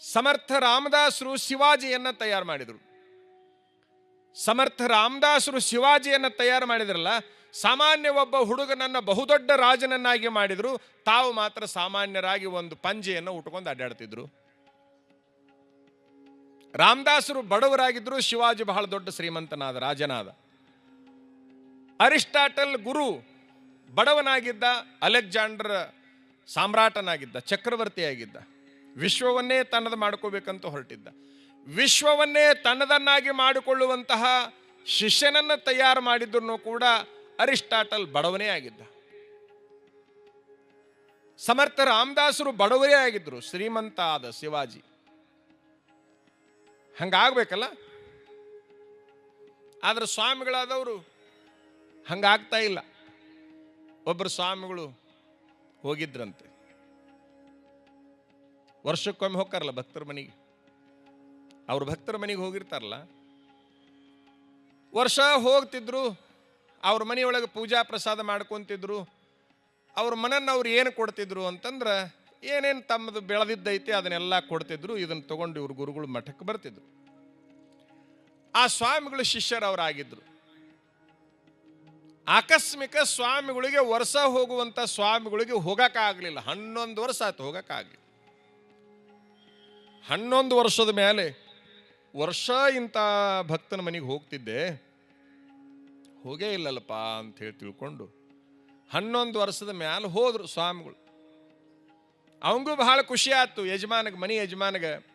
ಸಮರ್ಥ ರಾಮದಾಸರು ಶಿವಾಜಿಯನ್ನು ತಯಾರು ಮಾಡಿದರು. ಸಮರ್ಥ ರಾಮದಾಸರು ಶಿವಾಜಿಯನ್ನು ತಯಾರು ಮಾಡಿದ್ರಲ್ಲ, ಸಾಮಾನ್ಯ ಒಬ್ಬ ಹುಡುಗನನ್ನ ಬಹುದೊಡ್ಡ ರಾಜನನ್ನಾಗಿ ಮಾಡಿದ್ರು, ತಾವು ಮಾತ್ರ ಸಾಮಾನ್ಯರಾಗಿ ಒಂದು ಪಂಜೆಯನ್ನು ಉಟ್ಕೊಂಡು ಅಡ್ಡಾಡ್ತಿದ್ರು. ರಾಮದಾಸರು ಬಡವರಾಗಿದ್ರು, ಶಿವಾಜಿ ಬಹಳ ದೊಡ್ಡ ಶ್ರೀಮಂತನಾದ ರಾಜನಾದ. ಅರಿಸ್ಟಾಟಲ್ ಗುರು ಬಡವನಾಗಿದ್ದ, ಅಲೆಕ್ಸಾಂಡರ್ ಸಾಮ್ರಾಟನಾಗಿದ್ದ, ಚಕ್ರವರ್ತಿಯಾಗಿದ್ದ. ವಿಶ್ವವನ್ನೇ ತನ್ನದು ಮಾಡ್ಕೋಬೇಕಂತ ಹೊರಟಿದ್ದ. ವಿಶ್ವವನ್ನೇ ತನ್ನದನ್ನಾಗಿ ಮಾಡಿಕೊಳ್ಳುವಂತಹ ಶಿಷ್ಯನನ್ನು ತಯಾರು ಮಾಡಿದ್ರು ಕೂಡ ಅರಿಸ್ಟಾಟಲ್ ಬಡವನೇ ಆಗಿದ್ದ. ಸಮರ್ಥ ರಾಮದಾಸರು ಬಡವರೇ ಆಗಿದ್ರು, ಶ್ರೀಮಂತ ಆದ ಶಿವಾಜಿ. ಹಂಗಾಗ್ಬೇಕಲ್ಲ? ಆದ್ರೆ ಸ್ವಾಮಿಗಳಾದವರು ಹಂಗಾಗ್ತಾ ಇಲ್ಲ. ಒಬ್ಬರು ಸ್ವಾಮಿಗಳು ಹೋಗಿದ್ರಂತೆ. ವರ್ಷಕ್ಕೊಮ್ಮೆ ಹೋಗ್ತಾರಲ್ಲ ಭಕ್ತರ ಮನೆಗೆ. ಅವ್ರ ಭಕ್ತರ ಮನೆಗೆ ಹೋಗಿರ್ತಾರಲ್ಲ. ವರ್ಷ ಹೋಗ್ತಿದ್ರು, ಅವ್ರ ಮನೆಯೊಳಗೆ ಪೂಜಾ ಪ್ರಸಾದ ಮಾಡ್ಕೊತಿದ್ರು, ಅವ್ರ ಮನನ್ನು ಅವ್ರು ಏನು ಕೊಡ್ತಿದ್ರು ಅಂತಂದ್ರೆ ಏನೇನು ತಮ್ಮದು ಬೆಳೆದಿದ್ದೈತೆ ಅದನ್ನೆಲ್ಲ ಕೊಡ್ತಿದ್ರು, ಇದನ್ನು ತಗೊಂಡು ಇವ್ರ ಗುರುಗಳು ಮಠಕ್ಕೆ ಬರ್ತಿದ್ರು. ಆ ಸ್ವಾಮಿಗಳು ಶಿಷ್ಯರವರಾಗಿದ್ರು ಆಕಸ್ಮಿಕ ಸ್ವಾಮಿಗಳಿಗೆ ವರ್ಷ ಹೋಗುವಂಥ ಸ್ವಾಮಿಗಳಿಗೆ ಹೋಗಕ್ಕಾಗಲಿಲ್ಲ, ಹನ್ನೊಂದು ವರ್ಷ ಆಯ್ತು ಹೋಗಕ್ಕಾಗಲಿ ಹನ್ನೊಂದು ವರ್ಷದ ಮೇಲೆ ವರ್ಷ ಇಂಥ ಭಕ್ತನ ಮನೆಗೆ ಹೋಗ್ತಿದ್ದೆ. ಹೋಗೇ ಇಲ್ಲಲ್ಲಪ್ಪ ಅಂತ ಹೇಳಿ ತಿಳ್ಕೊಂಡು ಹನ್ನೊಂದು ವರ್ಷದ ಮೇಲೆ ಹೋದ್ರು ಸ್ವಾಮಿಗಳು. ಅವಂಗೂ ಬಹಳ ಖುಷಿ ಆಯ್ತು. ಯಜಮಾನಗೆ, ಮನೆ ಯಜಮಾನಗೆ,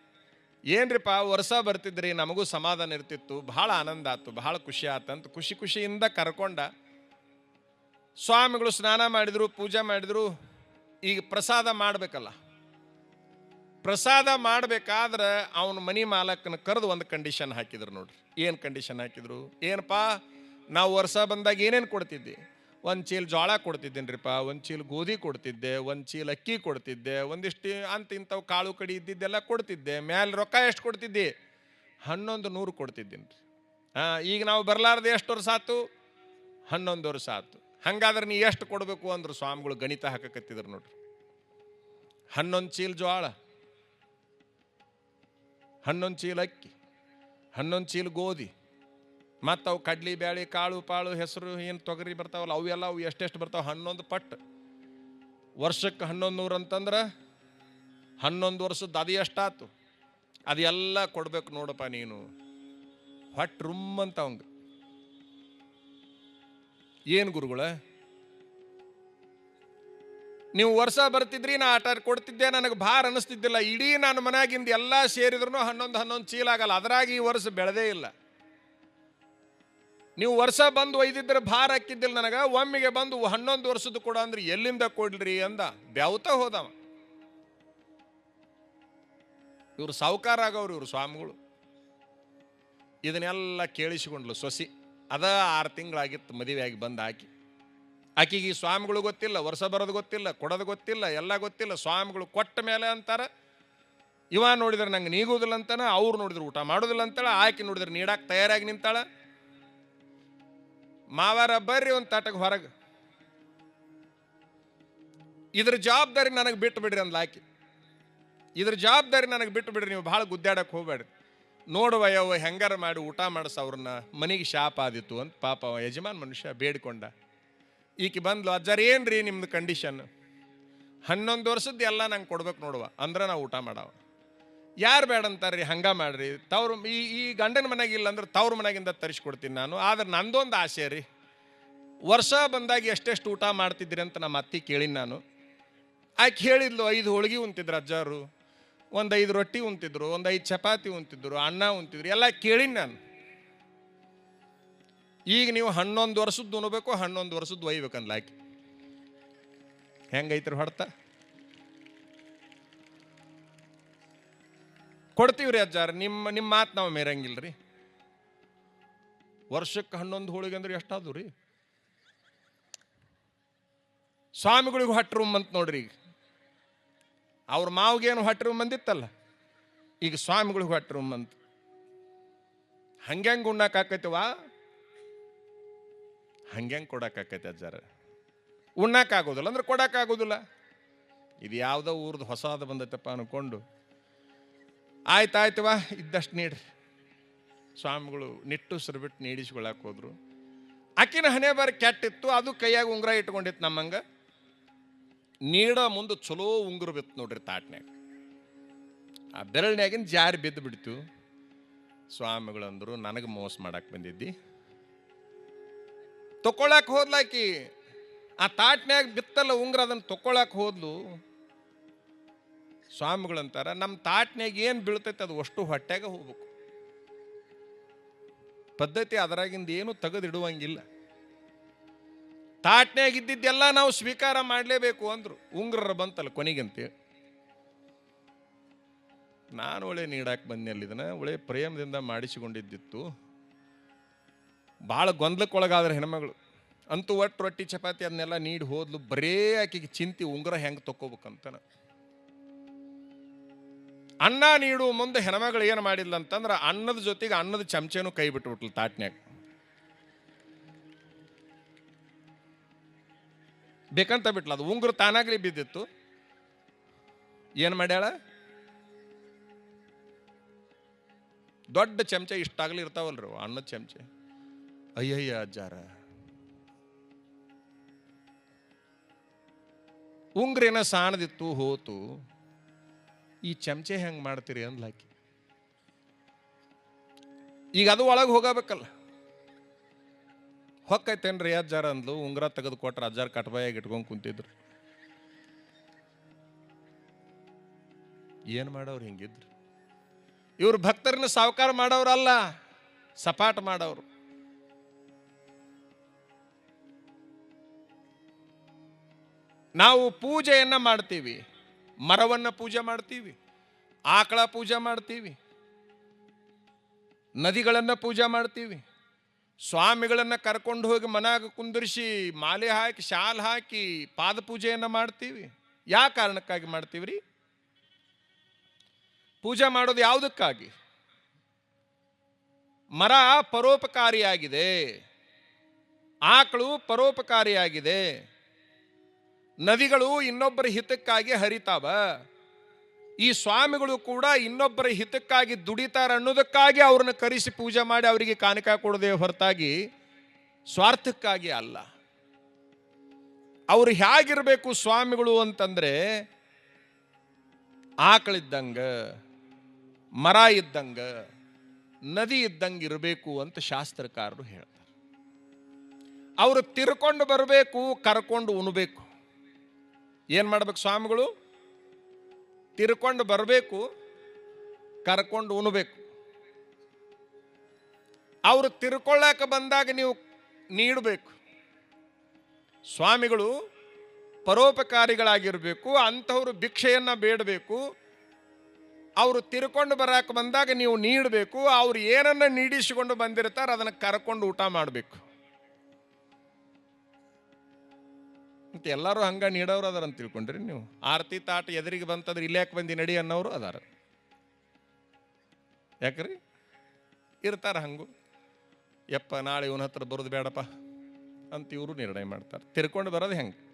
ಏನ್ರಿಪ್ಪ ವರ್ಷ ಬರ್ತಿದ್ರಿ, ನಮಗೂ ಸಮಾಧಾನ ಇರ್ತಿತ್ತು, ಬಹಳ ಆನಂದ ಆಯ್ತು, ಬಹಳ ಖುಷಿ ಆಯ್ತು ಅಂತ ಖುಷಿ ಖುಷಿಯಿಂದ ಕರ್ಕೊಂಡ ಸ್ವಾಮಿಗಳು ಸ್ನಾನ ಮಾಡಿದ್ರು, ಪೂಜೆ ಮಾಡಿದ್ರು. ಈಗ ಪ್ರಸಾದ ಮಾಡಬೇಕಲ್ಲ. ಪ್ರಸಾದ ಮಾಡಬೇಕಾದ್ರೆ ಅವನ ಮನಿ ಮಾಲಕನ ಕರೆದು ಒಂದು ಕಂಡೀಷನ್ ಹಾಕಿದ್ರು ನೋಡ್ರಿ. ಏನು ಕಂಡೀಷನ್ ಹಾಕಿದ್ರು? ಏನಪ್ಪಾ? ನಾವು ವರ್ಷ ಬಂದಾಗ ಏನೇನು ಕೊಡ್ತಿದ್ದೆ? ಒಂದು ಚೀಲ ಜೋಳ ಕೊಡ್ತಿದ್ದೇನ್ರಿಪ್ಪ, ಒಂದು ಚೀಲ ಗೋಧಿ ಕೊಡ್ತಿದ್ದೆ, ಒಂದು ಚೀಲ ಅಕ್ಕಿ ಕೊಡ್ತಿದ್ದೆ, ಒಂದಿಷ್ಟು ಅಂತ ಇಂಥವು ಕಾಳು ಕಡಿ ಇದ್ದಿದ್ದೆಲ್ಲ ಕೊಡ್ತಿದ್ದೆ. ಮ್ಯಾಲೆ ರೊಕ್ಕ ಎಷ್ಟು ಕೊಡ್ತಿದ್ದೆ? ಹನ್ನೊಂದು ನೂರು ಕೊಡ್ತಿದ್ದೀನಿ ರೀ ಹಾಂ, ಈಗ ನಾವು ಬರಲಾರ್ದು ಎಷ್ಟು ವರ್ಷ ಆತು ಹನ್ನೊಂದು ವರ್ಷ ಆತು ಹಂಗಾದ್ರೆ ನೀ ಎಷ್ಟು ಕೊಡಬೇಕು ಅಂದ್ರು ಸ್ವಾಮಿಗಳು ಗಣಿತ ಹಾಕಕತ್ತಿದ್ರು ನೋಡ್ರಿ. ಹನ್ನೊಂದು ಚೀಲ ಜೋಳ. ಹನ್ನೊಂದು ಚೀಲ ಅಕ್ಕಿ, ಹನ್ನೊಂದು ಚೀಲ ಗೋಧಿ, ಮತ್ತು ಅವು ಕಡ್ಲಿ, ಬ್ಯಾಳಿ, ಕಾಳು, ಪಾಳು, ಹೆಸರು, ಏನು ತೊಗರಿ ಬರ್ತಾವಲ್ಲ, ಅವೆಲ್ಲ ಅವು ಎಷ್ಟೆಷ್ಟು ಬರ್ತಾವೆ? ಹನ್ನೊಂದು ಪಟ್ಟು ವರ್ಷಕ್ಕೆ ಹನ್ನೊಂದು ನೂರು ಅಂತಂದ್ರೆ ಹನ್ನೊಂದು ವರ್ಷದ ಅದು ಎಷ್ಟಾತು ಅದೆಲ್ಲ ಕೊಡ್ಬೇಕು ನೋಡಪ್ಪ ನೀನು. ಹೊಟ್ಟು ರುಮ್ ಅಂತ ಅವಂಗ. ಏನು ಗುರುಗಳ? ನೀವು ವರ್ಷ ಬರ್ತಿದ್ರಿ, ನಾ ಆಟ ಕೊಡ್ತಿದ್ದೆ, ನನಗೆ ಭಾರ ಅನಿಸ್ತಿದ್ದಿಲ್ಲ. ಇಡೀ ನಾನು ಮನೆಯಾಗಿಂದ ಎಲ್ಲ ಸೇರಿದ್ರು ಹನ್ನೊಂದು ಹನ್ನೊಂದು ಚೀಲ ಆಗಲ್ಲ. ಅದರಾಗಿ ಈ ವರ್ಷ ಬೆಳೆದೇ ಇಲ್ಲ. ನೀವು ವರ್ಷ ಬಂದು ಒಯ್ದಿದ್ರೆ ಭಾರ ಹಾಕಿದ್ದಿಲ್ಲ ನನಗೆ. ಒಮ್ಮೆಗೆ ಬಂದು ಹನ್ನೊಂದು ವರ್ಷದ ಕೊಡ ಅಂದ್ರೆ ಎಲ್ಲಿಂದ ಕೊಡ್ರಿ ಅಂದ. ಬ್ಯಾವುತ ಹೋದವ. ಇವರು ಸಾವುಕಾರ ಆಗವ್ರು ಇವರು ಸ್ವಾಮಿಗಳು. ಇದನ್ನೆಲ್ಲ ಕೇಳಿಸಿಕೊಂಡ್ಲು ಸೊಸಿ. ಅದ ಆರು ತಿಂಗಳಾಗಿತ್ತು ಮದುವೆಯಾಗಿ ಬಂದು ಆಕಿ ಆಕಿಗೆ ಈ ಸ್ವಾಮಿಗಳು ಗೊತ್ತಿಲ್ಲ, ವರ್ಷ ಬರೋದು ಗೊತ್ತಿಲ್ಲ, ಕೊಡೋದು ಗೊತ್ತಿಲ್ಲ, ಎಲ್ಲ ಗೊತ್ತಿಲ್ಲ, ಸ್ವಾಮಿಗಳು ಕೊಟ್ಟ ಮೇಲೆ ಅಂತಾರೆ. ಇವ ನೋಡಿದ್ರೆ ನಂಗೆ ನೀಗುವುದಿಲ್ಲ ಅಂತಾನೆ, ಅವ್ರು ನೋಡಿದ್ರೆ ಊಟ ಮಾಡೋದಿಲ್ಲ ಅಂತಾಳೆ, ಆಕಿ ನೋಡಿದ್ರೆ ನೀಡಕ್ಕೆ ತಯಾರಾಗಿ ನಿಂತಾಳ. ಮಾವಾರ, ಬರ್ರಿ ಒಂದು ತಾಟಕ್ಕೆ ಹೊರಗೆ. ಇದ್ರ ಜವಾಬ್ದಾರಿ ನನಗೆ ಬಿಟ್ಟು ಬಿಡ್ರಿ ಅಂದ್ಲ ಆಕಿ. ಇದ್ರ ಜವಾಬ್ದಾರಿ ನನಗೆ ಬಿಟ್ಟು ಬಿಡ್ರಿ, ನೀವು ಭಾಳ ಗುದ್ದಾಡಕ್ಕೆ ಹೋಗ್ಬೇಡ್ರಿ. ನೋಡುವ ಯಾವ ಹೆಂಗಾರ ಮಾಡಿ ಊಟ ಮಾಡಿಸ ಅವ್ರನ್ನ, ಮನೆಗೆ ಶಾಪ ಆದಿತ್ತು ಅಂತ ಪಾಪ ಯಜಮಾನ್ ಮನುಷ್ಯ ಬೇಡ್ಕೊಂಡ. ಈಕೆ ಬಂದ್ಲು, ಅಜ್ಜಾರ, ಏನ್ರಿ ನಿಮ್ದು ಕಂಡೀಷನ್ ಹನ್ನೊಂದು ವರ್ಷದ್ದು ಎಲ್ಲ ನಂಗೆ ಕೊಡ್ಬೇಕು ನೋಡುವ, ಅಂದ್ರೆ ನಾವು ಊಟ ಮಾಡವ. ಯಾರು ಬೇಡ ಅಂತಾರ್ರಿ, ಹಂಗ ಮಾಡ್ರಿ, ತವ್ರ ಈ ಈ ಗಂಡನ ಮನೆಗೆ ಇಲ್ಲ ಅಂದ್ರೆ ತವ್ರ ಮನೆಗಿಂದ ತರಿಸ್ಕೊಡ್ತೀನಿ ನಾನು, ಆದ್ರೆ ನಂದೊಂದು ಆಸೆ ರೀ. ವರ್ಷ ಬಂದಾಗ ಎಷ್ಟೆಷ್ಟು ಊಟ ಮಾಡ್ತಿದ್ರಿ ಅಂತ ನಮ್ಮ ಅತ್ತಿ ಕೇಳಿನಿ ನಾನು. ಆಕೆ ಹೇಳಿದ್ಲು, ಐದು ಹೋಳಿಗೆ ಉಂತಿದ್ರು ಅಜ್ಜಾರು, ಒಂದು ಐದು ರೊಟ್ಟಿ ಉಂತಿದ್ರು ಒಂದು ಐದು ಚಪಾತಿ ಉಂತಿದ್ರು ಅನ್ನ ಉಂತಿದ್ರು ಎಲ್ಲ ಕೇಳಿನಿ ನಾನು. ಈಗ ನೀವು ಹನ್ನೊಂದು ವರ್ಷದ್ದು ಉಣಬೇಕು, ಹನ್ನೊಂದು ವರ್ಷದ್ದು ಒಯ್ಬೇಕನ್ಲ ಆಕೆ ಹೆಂಗೈತ್ರಿ ಹೊಡ್ತ? ಕೊಡ್ತೀವ್ರಿ ಅಜ್ಜಾರ, ನಿಮ್ಮ ನಿಮ್ಮ ಮಾತು ನಾವು ಮೇರಂಗಿಲ್ರಿ. ವರ್ಷಕ್ಕೆ ಹನ್ನೊಂದು ಹೋಳಿಗೆ ಅಂದ್ರೆ ಎಷ್ಟಾದು ರೀ? ಸ್ವಾಮಿಗಳಿಗೂ ಹೊಟ್ಟೆ ರೂಮ್ ಅಂತ ನೋಡ್ರಿ ಈಗ. ಅವ್ರ ಮಾವಿಗೇನು ಹೊಟ್ಟೆ ರೂಮ್ ಬಂದಿತ್ತಲ್ಲ ಈಗ ಸ್ವಾಮಿಗಳಿಗೂ ಹೊಟ್ಟೆ ರೂಮ್ ಅಂತ. ಹಂಗೆ ಉಣ್ಣಕ್ಕೆ ಉಣ್ಣಾಕಾಕೈತಿವ ಹಂಗ್ಯಾಂಗ ಕೊಡಕ್ಕಾಕೈತೆ ಅಜ್ಜಾರ. ಉಣ್ಣಕ್ಕಾಗೋದಿಲ್ಲ ಅಂದ್ರೆ ಕೊಡಕ್ಕಾಗೋದಿಲ್ಲ. ಇದು ಯಾವುದೋ ಊರ್ದು ಹೊಸಾದ ಬಂದೈತಪ್ಪ ಅನ್ಕೊಂಡು ಆಯ್ತಾಯ್ತವ ಇದ್ದಷ್ಟು ನೀಡ್ರಿ. ಸ್ವಾಮಿಗಳು ನಿಟ್ಟುಸ್ರು ಬಿಟ್ಟು ನೀಡಿಸ್ಕೊಳಕ್ಕೆ ಹೋದ್ರು. ಆಕಿನ ಹಣೆ ಬಾರಿ ಕೆಟ್ಟಿತ್ತು, ಅದು ಕೈಯಾಗ ಉಂಗುರ ಇಟ್ಕೊಂಡಿತ್ತು ನಮ್ಮಂಗ. ನೀಡ ಮುಂದೆ ಚಲೋ ಉಂಗುರ ಬಿತ್ತು ನೋಡ್ರಿ ತಾಟ್ನ್ಯಾಗ. ಆ ಬೆರಳಿನ್ಯಾಗಿನ ಜಾರಿ ಬಿದ್ದು ಬಿಡ್ತು. ಸ್ವಾಮಿಗಳಂದರು, ನನಗೆ ಮೋಸ ಮಾಡಕ್ಕೆ ಬಂದಿದ್ದಿ. ತಗೊಳಕ್ ಹೋದ್ಲಾಕಿ ಆ ತಾಟ್ನ್ಯಾಗ ಬಿತ್ತಲ್ಲ ಉಂಗ್ರ ಅದನ್ನು ತಕೊಳಕ್ ಹೋದ್ಲು. ಸ್ವಾಮಿಗಳಂತಾರ ನಮ್ಮ ತಾಟ್ನ್ಯಾಗ ಏನು ಬೀಳ್ತೈತೆ ಅದು ಅಷ್ಟು ಹೊಟ್ಟೆಗೆ ಹೋಗ್ಬೇಕು. ಪದ್ಧತಿ ಅದರಾಗಿಂದ ಏನು ತೆಗೆದಿಡುವಂಗಿಲ್ಲ. ತಾಟ್ನ್ಯಾಗ ಇದ್ದಿದ್ದೆಲ್ಲ ನಾವು ಸ್ವೀಕಾರ ಮಾಡಲೇಬೇಕು ಅಂದ್ರು. ಉಂಗ್ರರ ಬಂತಲ್ಲ ಕೊನೆಗಂತೆ. ನಾನು ಒಳ್ಳೆ ನೀಡಾಕ್ ಬಂದ್ನಲ್ಲಿ ಇದನ್ನ, ಒಳ್ಳೆ ಪ್ರೇಮದಿಂದ ಮಾಡಿಸಿಕೊಂಡಿದ್ದಿತ್ತು. ಭಾಳ ಗೊಂದಲಕ್ಕೊಳಗಾದ್ರೆ ಹೆಣ್ಮಗಳು. ಅಂತೂ ಒಟ್ಟು ರೊಟ್ಟಿ, ಚಪಾತಿ ಅದನ್ನೆಲ್ಲ ನೀಡಿ ಹೋದ್ಲು, ಬರೇ ಆಕೆಗೆ ಚಿಂತೆ, ಉಂಗುರ ಹೆಂಗೆ ತಕ್ಕೋಬೇಕಂತನ. ಅನ್ನ ನೀಡು ಮುಂದೆ ಹೆಣ್ಮಗಳು ಏನು ಮಾಡಿಲ್ಲ ಅಂತಂದ್ರೆ ಅನ್ನದ ಜೊತೆಗೆ ಅನ್ನದ ಚಮಚೆನೂ ಕೈ ಬಿಟ್ಬಿಟ್ಲು ತಾಟ್ನ್ಯಾಗ. ಬೇಕಂತ ಬಿಟ್ಲ ಅದು. ಉಂಗುರ ತಾನಾಗ್ಲಿ ಬಿದ್ದಿತ್ತು. ಏನು ಮಾಡ್ಯಾಳ? ದೊಡ್ಡ ಚಮಚೆ ಇಷ್ಟಾಗ್ಲಿ ಇರ್ತಾವಲ್ರಿ, ಅನ್ನದ ಚಮಚೆ. ಅಯ್ಯಯ್ಯ ಅಜ್ಜಾರ. ಉಂಗ್ರೇನ ಸಾಣದಿತ್ತು ಹೋತು, ಈ ಚಮಚೆ ಹೆಂಗೆ ಮಾಡ್ತೀರಿ ಅಂದ್ಲಾಕಿ ಈಗ ಅದು ಒಳಗೆ ಹೋಗಬೇಕಲ್ಲ. ಹೊಕ್ಕೈತೇನ್ರಿ ಅಜ್ಜಾರ ಅಂದ್ಲು, ಉಂಗ್ರ ತೆಗೆದು ಕೊಟ್ರೆ ಅಜ್ಜಾರ್ ಕಟ್ಬಾಯಾಗಿ ಇಟ್ಕೊಂಡು ಕುಂತಿದ್ರು. ಏನು ಮಾಡೋರು ಹಿಂಗಿದ್ರು. ಇವ್ರು ಭಕ್ತರನ್ನ ಸಾವುಕಾರ ಮಾಡೋರಲ್ಲ, ಸಪಾಟ್ ಮಾಡೋರು. ನಾವು ಪೂಜೆಯನ್ನು ಮಾಡ್ತೀವಿ. ಮರವನ್ನು ಪೂಜೆ ಮಾಡ್ತೀವಿ. ಆಕಳ ಪೂಜೆ ಮಾಡ್ತೀವಿ. ನದಿಗಳನ್ನು ಪೂಜೆ ಮಾಡ್ತೀವಿ. ಸ್ವಾಮಿಗಳನ್ನು ಕರ್ಕೊಂಡು ಹೋಗಿ ಮನಾಗ ಕುಂದಿರಿಸಿ ಮಾಲೆ ಹಾಕಿ, ಶಾಲ್ ಹಾಕಿ ಪಾದ ಪೂಜೆಯನ್ನು ಮಾಡ್ತೀವಿ. ಯಾವ ಕಾರಣಕ್ಕಾಗಿ ಮಾಡ್ತೀವಿ ರೀ ಪೂಜೆ ಮಾಡೋದು ಯಾವುದಕ್ಕಾಗಿ? ಮರ ಪರೋಪಕಾರಿಯಾಗಿದೆ. ಆಕಳು ಪರೋಪಕಾರಿಯಾಗಿದೆ. ನದಿಗಳು ಇನ್ನೊಬ್ಬರ ಹಿತಕ್ಕಾಗಿ ಹರಿತಾವ. ಈ ಸ್ವಾಮಿಗಳು ಕೂಡ ಇನ್ನೊಬ್ಬರ ಹಿತಕ್ಕಾಗಿ ದುಡಿತಾರ ಅನ್ನೋದಕ್ಕಾಗಿ ಅವ್ರನ್ನ ಕರೆಸಿ ಪೂಜೆ ಮಾಡಿ ಅವರಿಗೆ ಕಾಣಿಕ ಕೊಡದೆ ಹೊರತಾಗಿ ಸ್ವಾರ್ಥಕ್ಕಾಗಿ ಅಲ್ಲ. ಅವ್ರು ಹೇಗಿರಬೇಕು ಸ್ವಾಮಿಗಳು ಅಂತಂದ್ರೆ ಆಕಳಿದ್ದಂಗ ಮರ ಇದ್ದಂಗ, ನದಿ ಇದ್ದಂಗೆ ಇರಬೇಕು ಅಂತ ಶಾಸ್ತ್ರಕಾರರು ಹೇಳ್ತಾರೆ. ಅವರು ತಿರ್ಕೊಂಡು ಬರಬೇಕು, ಕರ್ಕೊಂಡು ಉಣಬೇಕು. ಏನು ಮಾಡ್ಬೇಕು ಸ್ವಾಮಿಗಳು? ತಿರ್ಕೊಂಡು ಬರಬೇಕು, ಕರ್ಕೊಂಡು ಉಣಬೇಕು. ಅವರು ತಿರ್ಕೊಳ್ಳಾಕ ಬಂದಾಗ ನೀವು ನೀಡಬೇಕು. ಸ್ವಾಮಿಗಳು ಪರೋಪಕಾರಿಗಳಾಗಿರಬೇಕು, ಅಂಥವ್ರು ಭಿಕ್ಷೆಯನ್ನು ಬೇಡಬೇಕು. ಅವರು ತಿರ್ಕೊಂಡು ಬರಕ್ಕೆ ಬಂದಾಗ ನೀವು ನೀಡಬೇಕು, ಅವ್ರು ಏನನ್ನ ನೀಡಿಸಿಕೊಂಡು ಬಂದಿರ್ತಾರೆ ಅದನ್ನು ಕರ್ಕೊಂಡು ಊಟ ಮಾಡಬೇಕು. ಮತ್ತು ಎಲ್ಲರೂ ಹಂಗ ನೀಡೋರು ಅದಾರ ಅಂತ ತಿಳ್ಕೊಂಡ್ರಿ ನೀವು. ಆರತಿ ತಾಟ ಎದುರಿಗೆ ಬಂತಂದ್ರೆ ಇಲ್ಲಿ ಯಾಕೆ ಬಂದಿ ನಡಿ ಅನ್ನೋರು ಅದಾರ. ಯಾಕ್ರಿ? ಇರ್ತಾರ ಹಂಗು. ಯಪ್ಪ, ನಾಳೆ ಇವನ ಹತ್ರ ಬರೋದು ಬೇಡಪ್ಪ ಅಂತ ಇವರು ನಿರ್ಣಯ ಮಾಡ್ತಾರೆ. ತಿರ್ಕೊಂಡು ಬರೋದು ಹೆಂಗೆ?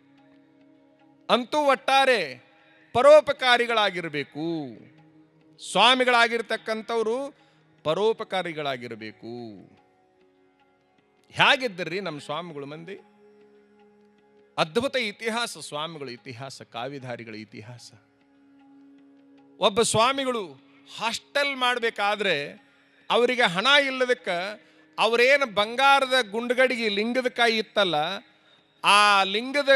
ಅಂತೂ ಒಟ್ಟಾರೆ ಪರೋಪಕಾರಿಗಳಾಗಿರಬೇಕು. ಸ್ವಾಮಿಗಳಾಗಿರ್ತಕ್ಕಂಥವ್ರು ಪರೋಪಕಾರಿಗಳಾಗಿರಬೇಕು. ಹೇಗಿದ್ದರ್ರಿ ನಮ್ಮ ಸ್ವಾಮಿಗಳು ಮಂದಿ? ಅದ್ಭುತ ಇತಿಹಾಸ, ಸ್ವಾಮಿಗಳ ಇತಿಹಾಸ ಕಾವಿಧಾರಿಗಳ ಇತಿಹಾಸ. ಒಬ್ಬ ಸ್ವಾಮಿಗಳು ಹಾಸ್ಟೆಲ್ ಮಾಡಬೇಕಾದ್ರೆ ಅವರಿಗೆ ಹಣ ಇಲ್ಲದಕ್ಕೆ ಅವರೇನು ಬಂಗಾರದ ಗುಂಡುಗಡಿಗೆ ಲಿಂಗದ ಕಾಯಿ ಇತ್ತಲ್ಲ, ಆ ಲಿಂಗದ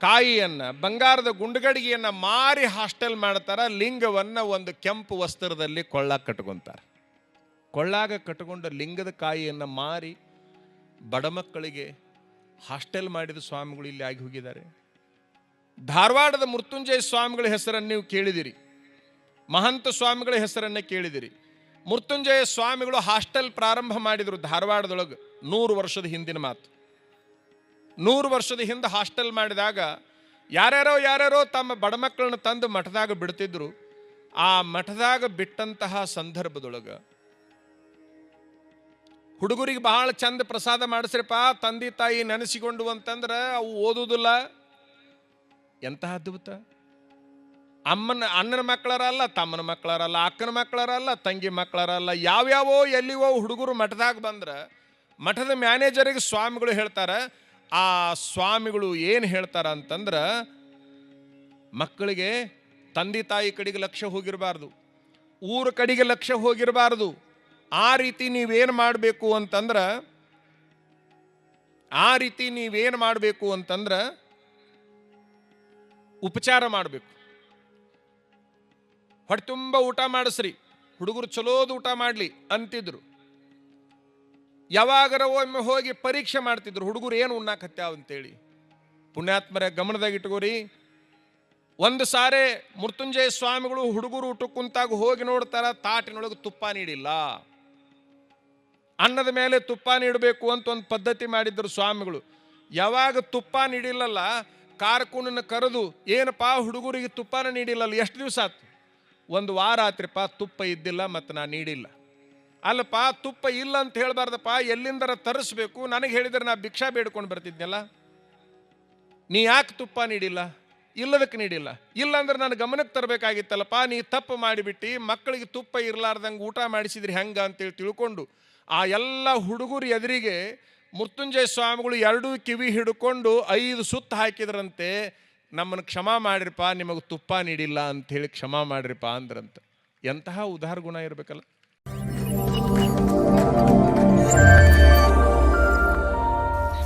ಕಾಯಿಯನ್ನು, ಬಂಗಾರದ ಗುಂಡುಗಡಿಗೆಯನ್ನು ಮಾರಿ ಹಾಸ್ಟೆಲ್ ಮಾಡ್ತಾರೆ, ಲಿಂಗವನ್ನು ಒಂದು ಕೆಂಪು ವಸ್ತ್ರದಲ್ಲಿ ಕೊಳ್ಳಾಗ ಕಟ್ಕೊತಾರೆ. ಕೊಳ್ಳಾಗ ಕಟ್ಕೊಂಡು ಲಿಂಗದ ಕಾಯಿಯನ್ನು ಮಾರಿ ಬಡ ಮಕ್ಕಳಿಗೆ ಹಾಸ್ಟೆಲ್ ಮಾಡಿದ ಸ್ವಾಮಿಗಳು ಇಲ್ಲಿ ಆಗಿ ಹೋಗಿದ್ದಾರೆ. ಧಾರವಾಡದ ಮೃತ್ಯುಂಜಯ ಸ್ವಾಮಿಗಳ ಹೆಸರನ್ನು ನೀವು ಕೇಳಿದಿರಿ. ಮಹಂತ ಸ್ವಾಮಿಗಳ ಹೆಸರನ್ನು ಕೇಳಿದಿರಿ. ಮೃತ್ಯುಂಜಯ ಸ್ವಾಮಿಗಳು ಹಾಸ್ಟೆಲ್ ಪ್ರಾರಂಭ ಮಾಡಿದರು ಧಾರವಾಡದೊಳಗೆ ನೂರು ವರ್ಷದ ಹಿಂದಿನ ಮಾತು. ನೂರು ವರ್ಷದ ಹಿಂದೆ ಹಾಸ್ಟೆಲ್ ಮಾಡಿದಾಗ ಯಾರ್ಯಾರೋ ಯಾರ್ಯಾರೋ ತಮ್ಮ ಬಡ ಮಕ್ಕಳನ್ನ ತಂದು ಮಠದಾಗ ಬಿಡ್ತಿದ್ರು. ಆ ಮಠದಾಗ ಬಿಟ್ಟಂತಹ ಸಂದರ್ಭದೊಳಗೆ ಹುಡುಗರಿಗೆ ಬಹಳ ಚಂದ ಪ್ರಸಾದ ಮಾಡಿಸ್ರಿಪ್ಪ, ತಂದೆ ತಾಯಿ ನೆನೆಸಿಕೊಂಡು ಅಂತಂದ್ರೆ ಅವು ಓದುವುದಿಲ್ಲ. ಎಂತಹ ಅದ್ಭುತ. ಅಮ್ಮನ, ಅಣ್ಣನ ಮಕ್ಕಳರಲ್ಲ, ತಮ್ಮನ ಮಕ್ಕಳರಲ್ಲ, ಅಕ್ಕನ ಮಕ್ಕಳರಲ್ಲ, ತಂಗಿ ಮಕ್ಕಳರಲ್ಲ, ಯಾವ್ಯಾವೋ ಎಲ್ಲಿವೋ ಹುಡುಗರು ಮಠದಾಗ ಬಂದ್ರೆ ಮಠದ ಮ್ಯಾನೇಜರಿಗೆ ಸ್ವಾಮಿಗಳು ಹೇಳ್ತಾರೆ. ಆ ಸ್ವಾಮಿಗಳು ಏನು ಹೇಳ್ತಾರ ಅಂತಂದ್ರೆ ಮಕ್ಕಳಿಗೆ ತಂದೆ ತಾಯಿ ಕಡೆಗೆ ಲಕ್ಷ್ಯ ಹೋಗಿರಬಾರ್ದು. ಊರ ಕಡೆಗೆ ಲಕ್ಷ್ಯ ಹೋಗಿರಬಾರ್ದು. ಆ ರೀತಿ ನೀವೇನು ಮಾಡಬೇಕು ಅಂತಂದ್ರೆ, ಆ ರೀತಿ ನೀವೇನು ಮಾಡಬೇಕು ಅಂತಂದ್ರೆ ಉಪಚಾರ ಮಾಡಬೇಕು. ಹೊಟ್ಟೆ ತುಂಬ ಊಟ ಮಾಡಿಸ್ರಿ, ಹುಡುಗರು ಚಲೋದು ಊಟ ಮಾಡಲಿ ಅಂತಿದ್ರು. ಯಾವಾಗರ ಒಮ್ಮೆ ಹೋಗಿ ಪರೀಕ್ಷೆ ಮಾಡ್ತಿದ್ರು, ಹುಡುಗರು ಏನು ಉಣ್ಣಾಕತ್ಯಾವ ಅಂತೇಳಿ. ಪುಣ್ಯಾತ್ಮರ ಗಮನದಾಗ ಇಟ್ಕೋರಿ. ಒಂದು ಸಾರೆ ಮೃತ್ಯುಂಜಯ ಸ್ವಾಮಿಗಳು ಹುಡುಗರು ಊಟಕ್ಕೆ ಕುಂತಾಗ ಹೋಗಿ ನೋಡ್ತಾರ, ತಾಟಿನೊಳಗೆ ತುಪ್ಪ ನೀಡಿಲ್ಲ. ಅನ್ನದ ಮೇಲೆ ತುಪ್ಪ ನೀಡಬೇಕು ಅಂತ ಒಂದು ಪದ್ಧತಿ ಮಾಡಿದ್ರು ಸ್ವಾಮಿಗಳು. ಯಾವಾಗ ತುಪ್ಪ ನೀಡಿಲ್ಲಲ್ಲ, ಕಾರ್ಕುನನ್ನು ಕರೆದು, ಏನಪ್ಪಾ ಹುಡುಗರಿಗೆ ತುಪ್ಪನ ನೀಡಿಲ್ಲಲ್ಲ, ಎಷ್ಟು ದಿವಸ ಆತು ಒಂದು ವಾರ ಆತ್ರಿಪ್ಪ, ತುಪ್ಪ ಇದ್ದಿಲ್ಲ ಮತ್ತು ನಾನು ನೀಡಿಲ್ಲ. ಅಲ್ಲಪ್ಪ, ತುಪ್ಪ ಇಲ್ಲ ಅಂತ ಹೇಳಬಾರ್ದಪ್ಪ, ಎಲ್ಲಿಂದರ ತರಿಸ್ಬೇಕು? ನನಗೆ ಹೇಳಿದ್ರೆ ನಾ ಭಿಕ್ಷಾ ಬೇಡ್ಕೊಂಡು ಬರ್ತಿದ್ನಲ್ಲ. ನೀ ಯಾಕೆ ತುಪ್ಪ ನೀಡಿಲ್ಲ? ಇಲ್ಲದಕ್ಕೆ ನೀಡಿಲ್ಲ. ಇಲ್ಲಾಂದ್ರೆ ನಾನು ಗಮನಕ್ಕೆ ತರಬೇಕಾಗಿತ್ತಲ್ಲಪ್ಪ, ನೀ ತಪ್ಪು ಮಾಡಿಬಿಟ್ಟು, ಮಕ್ಕಳಿಗೆ ತುಪ್ಪ ಇರಲಾರ್ದಂಗೆ ಊಟ ಮಾಡಿಸಿದ್ರಿ ಹೆಂಗ? ಅಂತೇಳಿ ತಿಳ್ಕೊಂಡು ಆ ಎಲ್ಲ ಹುಡುಗರು ಎದುರಿಗೆ ಮೃತ್ಯುಂಜಯ ಸ್ವಾಮಿಗಳು ಎರಡೂ ಕಿವಿ ಹಿಡ್ಕೊಂಡು ಐದು ಸುತ್ತು ಹಾಕಿದ್ರಂತೆ, ನಮ್ಮನ್ನು ಕ್ಷಮಾ ಮಾಡಿರಪ್ಪ, ನಿಮಗೆ ತುಪ್ಪ ನೀಡಿಲ್ಲ ಅಂಥೇಳಿ ಕ್ಷಮಾ ಮಾಡಿರಪ್ಪ ಅಂದ್ರಂತ. ಎಂತಹ ಉದಾರ ಗುಣ ಇರಬೇಕಲ್ಲ.